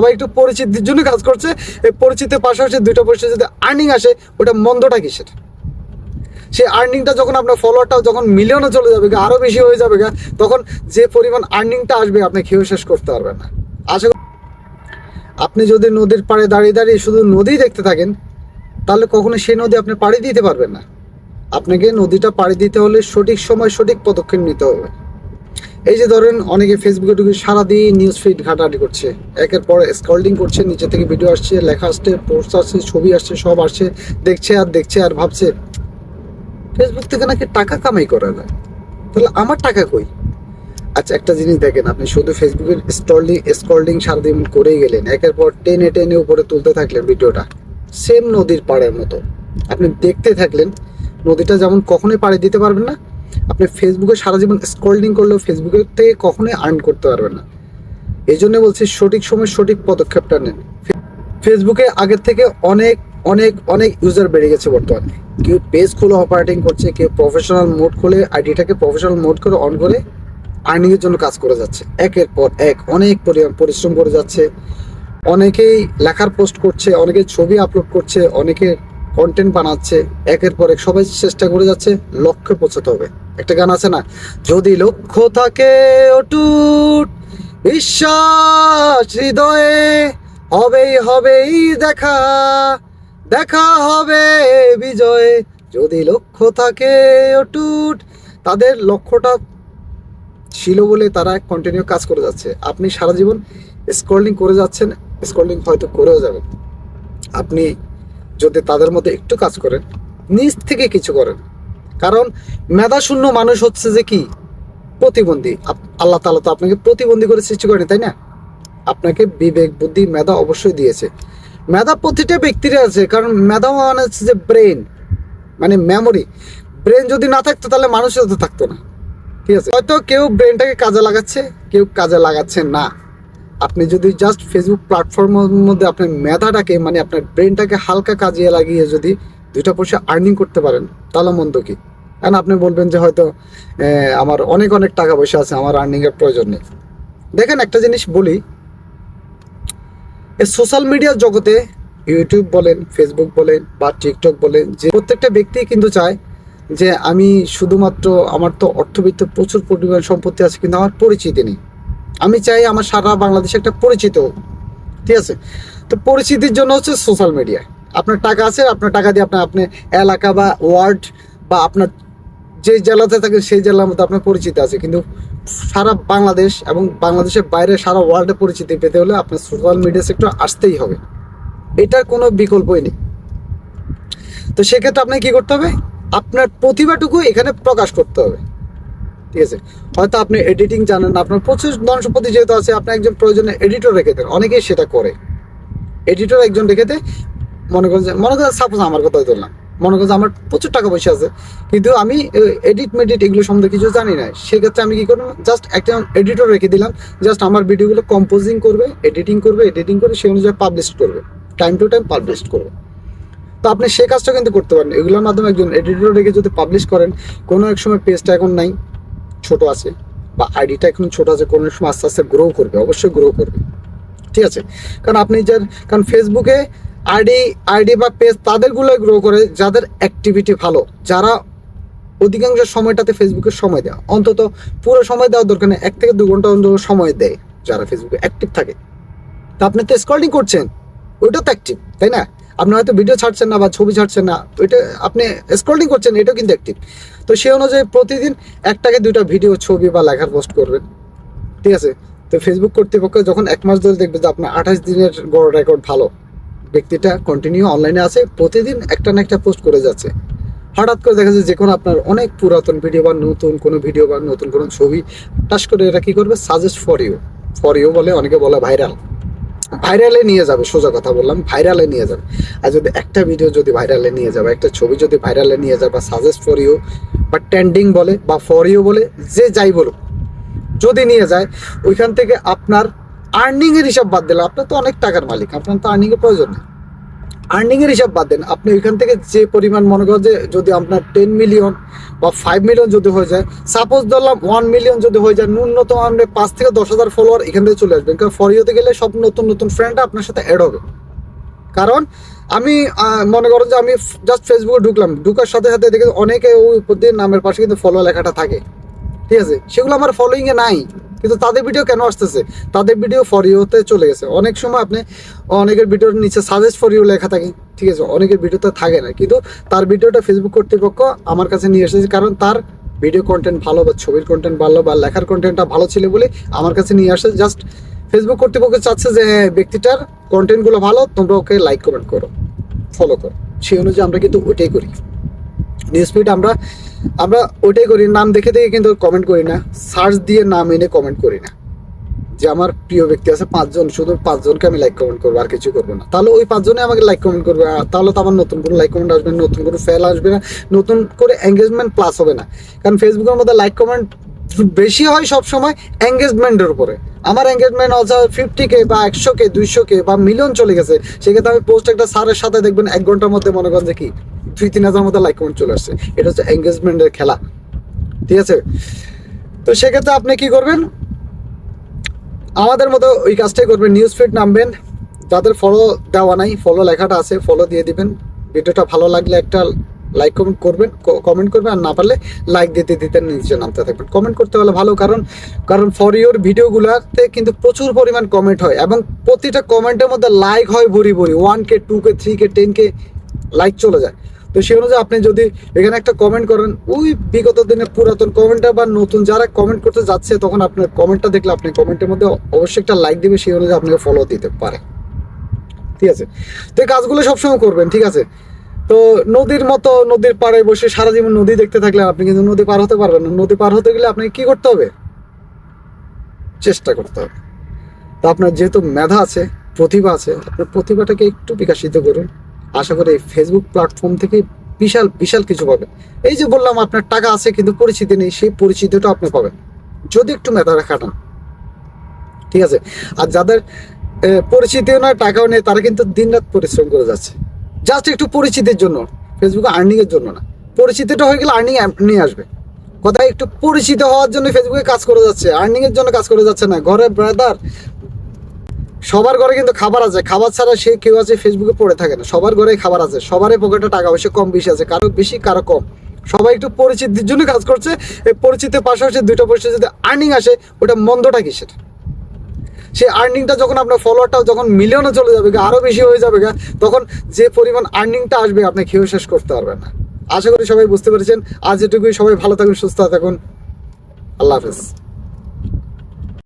সবাই একটু পরিচিতির জন্য কাজ করছে। এই পরিচিতির পাশাপাশি দুইটা পয়সা যদি আর্নিং আসে ওটা মন্দটা কিসের? সেই আর্নিংটা যখন আপনার ফলোয়ারটা যখন মিলিয়নে চলে যাবে গা, আরও বেশি হয়ে যাবে গা, তখন যে পরিমাণ আর্নিংটা আসবে আপনি খেয়েও শেষ করতে পারবেন না। আশা আপনি যদি নদীর পাড়ে দাঁড়িয়ে দাঁড়িয়ে শুধু নদী দেখতে থাকেন তাহলে কখনো সেই নদী আপনি পাড়ি দিতে পারবেন না। আপনাকে নদীটা পাড়ি দিতে হলে সঠিক সময় সঠিক পদক্ষেপ নিতে হবে। এই যে ধরেন অনেকে ফেসবুকে ঢুকে সারাদিন নিউজ ফিড ঘাটাঘাটি করছে। একের পর স্ক্রলিং করছে, নিচে থেকে ভিডিও আসছে, লেখা আসছে পোস্ট আসছে, ছবি আসছে, সব আসছে, দেখছে আর দেখছে আর ভাবছে। ফেসবুক থেকে নাকি টাকা কামাই করা যায়। তাহলে আমার টাকা কই? আচ্ছা একটা জিনিস দেখেন, আপনি শুধু ফেসবুকের স্ক্রলিং স্ক্রলিং সারাদিন করেই গেলেন, একের পর টেনে টেনে উপরে তুলতে থাকলেন ভিডিওটা। সেম নদীর পাড়ের মতো। আপনি দেখতে থাকলেন, নদীটা যেমন কখনোই পাড়ে দিতে পারবেন না আপনি ফেসবুকে সারা জীবন স্ক্রলিং করলেও ফেসবুকের থেকে কখনোই আর্ন করতে পারবেন না। এই জন্য বলছি সঠিক সময় সঠিক পদক্ষেপটা নেন। ফেসবুকে আগের থেকে অনেক অনেক অনেক ইউজার বেড়ে গেছে বর্তমানে। কেউ পেজ খুলে অপারেটিং করছে, কেউ প্রফেশনাল মোড খুলে আইডিটাকে প্রফেশনাল মোড করে অন করে আর্নিং এর জন্য কাজ করে যাচ্ছে। একের পর এক অনেক পরিশ্রম করে যাচ্ছে। অনেকেই লেখার পোস্ট করছে অনেকে ছবি আপলোড করছে অনেকে কন্টেন্ট বানাচ্ছে, একের পর এক সবাই চেষ্টা করে যাচ্ছে, লক্ষ্যে পৌঁছাতে হবে। একটা গান আছে না? যদি লক্ষ্য থাকে অটুট, বিশ্বাস হৃদয়ে হবেই হবেই দেখা। দেখা হবে বিজয়ে। যদি লক্ষ্য থাকে অটুট, তাদের লক্ষ্যটা ছিল বলে তারা কন্টিনিউ কাজ করে যাচ্ছে। আপনি সারা জীবন স্ক্রলিং করে যাচ্ছেন স্ক্রলিং হয়তো করেও যাবেন। আপনি যদি তাদের মধ্যে একটু কাজ করেন, নিজ থেকে কিছু করেন। কারণ মেধাশূন্য মানুষ হচ্ছে যে কি? প্রতিবন্ধী। আল্লাহ তালা তো আপনাকে প্রতিবন্ধী করে সৃষ্টি করেনি, তাই না? আপনাকে বিবেক, বুদ্ধি, মেধা অবশ্যই দিয়েছে। মেধা প্রতিটা ব্যক্তির আছে, কারণ মেধা মানে হচ্ছে যে ব্রেন মানে মেমোরি ব্রেন যদি না থাকতো, তাহলে মানুষের তো থাকতো না। ঠিক আছে? হয়তো কেউ ব্রেনটাকে কাজে লাগাচ্ছে, কেউ কাজে লাগাচ্ছে না। আপনি যদি জাস্ট ফেসবুক প্ল্যাটফর্মের মধ্যে আপনার মেধাটাকে মানে আপনার ব্রেনটাকে হালকা কাজে লাগিয়ে যদি দুইটা পয়সা আর্নিং করতে পারেন, তাহলে মন্দ কি? কারণ আপনি বলবেন যে হয়তো আমার অনেক অনেক টাকা পয়সা আছে, আমার আর্নিং এর প্রয়োজন নেই। দেখেন একটা জিনিস বলি এই সোশ্যাল মিডিয়ার জগতে ইউটিউব বলেন ফেসবুক বলেন বা টিকটক বলেন, যে প্রত্যেকটা ব্যক্তি কিন্তু চায় যে আমি শুধুমাত্র, আমার তো অর্থবিত্ত প্রচুর পরিমাণ সম্পত্তি আছে, কিন্তু আমার পরিচিতি নেই। আমি চাই আমার সারা বাংলাদেশে একটা পরিচিত, ঠিক আছে? তো পরিচিতির জন্য হচ্ছে সোশ্যাল মিডিয়া আপনার টাকা আছে, আপনার টাকা দিয়ে আপনার, আপনি এলাকা বা ওয়ার্ড বা আপনার যে জেলাতে থাকেন, সেই জেলার মধ্যে আপনার পরিচিতি আছে। কিন্তু সারা বাংলাদেশ এবং বাংলাদেশের বাইরে সারা ওয়ার্ল্ডে পরিচিতি পেতে হলে আপনার সোশ্যাল মিডিয়া সেক্টর আসতেই হবে। এটার কোনো বিকল্পই নেই। তো সেক্ষেত্রে আপনাকে কি করতে হবে? আপনার প্রতিভাটুকু এখানে প্রকাশ করতে হবে। ঠিক আছে? হয়তো আপনি এডিটিং জানেন না, আপনার প্রচুর ধন সম্পত্তি যেহেতু আছে, আপনি একজন প্রয়োজনে এডিটর রেখে দেন, অনেকেই সেটা করে। এডিটর একজন রেখে দেয়, মনে করেন মনে করেন সাপোজ আমার কথাই ধরলাম মনে করেন আমার প্রচুর টাকা পয়সা আছে, কিন্তু আমি এডিট মেডিট এগুলো সম্বন্ধে কিছু জানি না সেক্ষেত্রে আমি কি করব? জাস্ট একটা এডিটর রেখে দিলাম জাস্ট আমার ভিডিওগুলো কম্পোজিং করবে এডিটিং করবে এডিটিং করে সেই অনুযায়ী পাবলিশ করবে টাইম টু টাইম পাবলিশ করবে। তো আপনি সে কাজটা কিন্তু করতে পারেন, এগুলোর মাধ্যমে একজন এডিটর রেখে যদি পাবলিশ করেন, কোনো এক সময় পেজটা এখন নাই ছোট আছে বা আইডিটা এখন ছোট আছে, কোনো সময় আস্তে আস্তে গ্রো করবে, অবশ্যই গ্রো করবে। ঠিক আছে? কারণ আপনি যার, কারণ ফেসবুকে আইডি আইডি বা পেজ তাদেরগুলো গ্রো করে যাদের অ্যাক্টিভিটি ভালো, যারা অধিকাংশ সময়টাতে ফেসবুকে সময় দেয়। অন্তত পুরো সময় দেওয়ার দরকার নেই, এক থেকে দু ঘণ্টা অন্তত সময় দেয় যারা ফেসবুকে অ্যাক্টিভ থাকে। তা আপনি তো স্ক্রলিং করছেন ওইটা তো অ্যাক্টিভ তাই না? আপনি হয়তো ভিডিও ছাড়ছেন না বা ছবি ছাড়ছেন না ওইটা আপনি স্ক্রলিং করছেন, এটাও কিন্তু অ্যাক্টিভ তো সেই অনুযায়ী প্রতিদিন একটাকে দুইটা ভিডিও ছবি বা লেখার পোস্ট করবেন। ঠিক আছে? তো ফেসবুক কর্তৃপক্ষ যখন এক মাস ধরে দেখবে যে আপনার আঠাশ দিনের গড় রেকর্ড ভালো, ব্যক্তিটা কন্টিনিউ অনলাইনে আছে, প্রতিদিন একটা না একটা পোস্ট করে যাচ্ছে। হঠাৎ করে দেখা যাচ্ছে যে কোনো আপনার অনেক পুরাতন ভিডিও বা নতুন কোনো ভিডিও বা নতুন কোনো ছবি টাস করে এরা কী করবে? Suggest for you for you বলে অনেকে বলে ভাইরাল ভাইরালে নিয়ে যাবে, সোজা কথা বললাম, ভাইরালে নিয়ে যাবে। আর যদি একটা ভিডিও যদি ভাইরালে নিয়ে যাবে, একটা ছবি যদি ভাইরালে নিয়ে যাবে বা সাজেস্ট ফর ইউ বা ট্রেন্ডিং বলে, বা ফর ইউ বলে, যে যাই বলুক, যদি নিয়ে যায়, ওইখান থেকে আপনার আর্নিংয়ের হিসাব বাদ দিলে আপনার তো অনেক টাকার মালিক, আপনার তো আর্নিংয়ের প্রয়োজন নেই। আর্নিং এর হিসাব বাদ দেন। আপনি ওইখান থেকে যে পরিমাণ মনে করেন যে যদি আপনার টেন মিলিয়ন বা ফাইভ মিলিয়ন যদি হয়ে যায় সাপোজ ধরলাম ওয়ান মিলিয়ন যদি হয়ে যায়, ন্যূনতম আপনি পাঁচ থেকে দশ হাজার ফলোয়ার এখান থেকে চলে আসবেন। কারণ ফরিওতে গেলে সব নতুন নতুন ফ্রেন্ড আপনার সাথে অ্যাড হবে। কারণ আমি মনে করেন যে আমি জাস্ট ফেসবুকে ঢুকলাম। ঢুকার সাথে সাথে দেখে অনেকে ওই প্রতিদিন নামের পাশে কিন্তু ফলো লেখাটা থাকে। ঠিক আছে? সেগুলো আমার ফলোইংয়ে নাই, কিন্তু তাদের ভিডিও কেন আসতেছে? তাদের ভিডিও ফর ইউতে চলে গেছে। অনেক সময় আপনি অনেকের ভিডিওর নিচে সাজেস্ট ফর ইউ লেখা থাকে, ঠিক আছে? অনেকের ভিডিওতে থাকে না, কিন্তু তার ভিডিওটা ফেসবুক কর্তৃপক্ষ আমার কাছে নিয়ে এসেছে, কারণ তার ভিডিও কন্টেন্ট ভালো বা ছবির কন্টেন্ট ভালো বা লেখার কন্টেন্টটা ভালো ছিল বলে আমার কাছে নিয়ে আসে। জাস্ট ফেসবুক কর্তৃপক্ষ চাচ্ছে যে হ্যাঁ ব্যক্তিটার কন্টেন্টগুলো ভালো, তোমরা ওকে লাইক কমেন্ট করো ফলো করো। সেই অনুযায়ী আমরা কিন্তু ওইটাই করি। নিউজ ফিড আমরা আমরা ওইটাই করি, নাম দেখে দেখে কিন্তু কমেন্ট করি না। সার্চ দিয়ে নাম এনে কমেন্ট করি না। যে আমার প্রিয় ব্যক্তি আছে পাঁচজন, শুধু পাঁচজনকে আমি লাইক কমেন্ট করব, আর কিছু করব না। তাহলে ওই পাঁচজনে আমাকে লাইক কমেন্ট করবে তাহলে তো আমার নতুন কোনো লাইক কমেন্ট আসবে না, নতুন কোনো ফেল আসবে না, নতুন করে এঙ্গেজমেন্ট প্লাস হবে না। কারণ ফেসবুকের মধ্যে লাইক কমেন্ট বেশি হয় সব সময় এঙ্গেজমেন্টের উপরে। আমার এঙ্গেজমেন্ট হচ্ছে ফিফটি কে বা একশো কে দুইশো কে বা মিলিয়ন চলে গেছে, সেক্ষেত্রে আমি পোস্ট একটা সারের সাথে দেখবেন, এক ঘণ্টার মধ্যে মনে করেন যে কি দুই, তিন হাজার মতো লাইক কমেন্ট চলে আসছে। এটা হচ্ছে এঙ্গেজমেন্টের খেলা। ঠিক আছে? তো সেক্ষেত্রে আপনি কি করবেন? আমাদের মতো ওই কাজটাই করবেন। নিউজ ফিড নামবেন। যাদের ফলো দেওয়া নাই ফলো লেখাটা আছে ফলো দিয়ে দিবেন। ভিডিওটা ভালো লাগলে একটা লাইক কমেন্ট করবেন কমেন্ট করবেন। আর না পারলে লাইক দিতে দিতে নিচে নামতে থাকবেন। কমেন্ট করতে হলে ভালো, কারণ কারণ ফর ইউর ভিডিওগুলোতে কিন্তু প্রচুর পরিমাণ কমেন্ট হয় এবং প্রতিটা কমেন্টের মধ্যে লাইক হয় ভরি ভরি। One K two K three K ten K like চলে যায়। তো সেই অনুযায়ী আপনি যদি এখানে একটা কমেন্ট করেন, ওই বিগত দিনের পুরাতন কমেন্টটা বা নতুন যারা কমেন্ট করতে যাচ্ছে, তখন আপনার কমেন্টটা দেখলে আপনি কমেন্টের মধ্যে অবশ্যই একটা লাইক দেবে, সেই অনুযায়ী আপনাকে ফলো দিতে পারে। ঠিক আছে? তো এই কাজগুলো সবসময় করবেন, ঠিক আছে? তো নদীর মতো নদীর পাড়ে বসে সারা জীবন নদী দেখতে থাকলে আপনি কিন্তু নদী পার হতে পারবেন নদী পার হতে গেলে আপনাকে কি করতে হবে? চেষ্টা করতে হবে। তো আপনার যেহেতু মেধা আছে, প্রতিভা আছে, আপনার প্রতিভাটাকে একটু বিকাশিত করুন। আশা করি ফেসবুক প্ল্যাটফর্ম থেকে বিশাল বিশাল কিছু পাবেন। এই যে বললাম আপনার টাকা আছে, কিন্তু পরিচিতি নেই, সেই পরিচিতিটা আপনি পাবেন। যদি একটু মেধাটা খাটান ঠিক আছে? আর যাদের পরিচিতিও নয়, টাকাও নেই, তারা কিন্তু দিনরাত পরিশ্রম করে যাচ্ছে। জাস্ট একটু পরিচিতির জন্য ফেসবুকে আর্নিং এর জন্য না। পরিচিতিটা হয়ে গেলে আর্নিং নিয়ে আসবে। কোথায় একটু পরিচিত হওয়ার জন্য ফেসবুকে কাজ করে যাচ্ছে আর্নিং এর জন্য কাজ করে যাচ্ছে না। ঘরে ব্রাদার সবার ঘরে কিন্তু খাবার আছে। খাবার ছাড়া সে কেউ আছে ফেসবুকে পড়ে থাকে না। সবার ঘরে খাবার আছে। সবারই পকেটে টাকা পয়সা কম বেশি আছে। কারও বেশি কারও কম। সবাই একটু পরিচিতির জন্য কাজ করছে। এই পরিচিতির পাশাপাশি দুইটা পয়সা যদি আর্নিং আসে ওটা মন্দটা কিসের? সেই আর্নিংটা যখন আপনার ফলোয়ারটা যখন মিলিয়নে চলে যাবে গা, আরও বেশি হয়ে যাবে গা, তখন যে পরিমাণ আর্নিংটা আসবে আপনি খেয়েও শেষ করতে পারবেন না। আশা করি সবাই বুঝতে পেরেছেন। আজ এটুকুই। সবাই ভালো থাকুন সুস্থ থাকুন। আল্লাহ হাফেজ।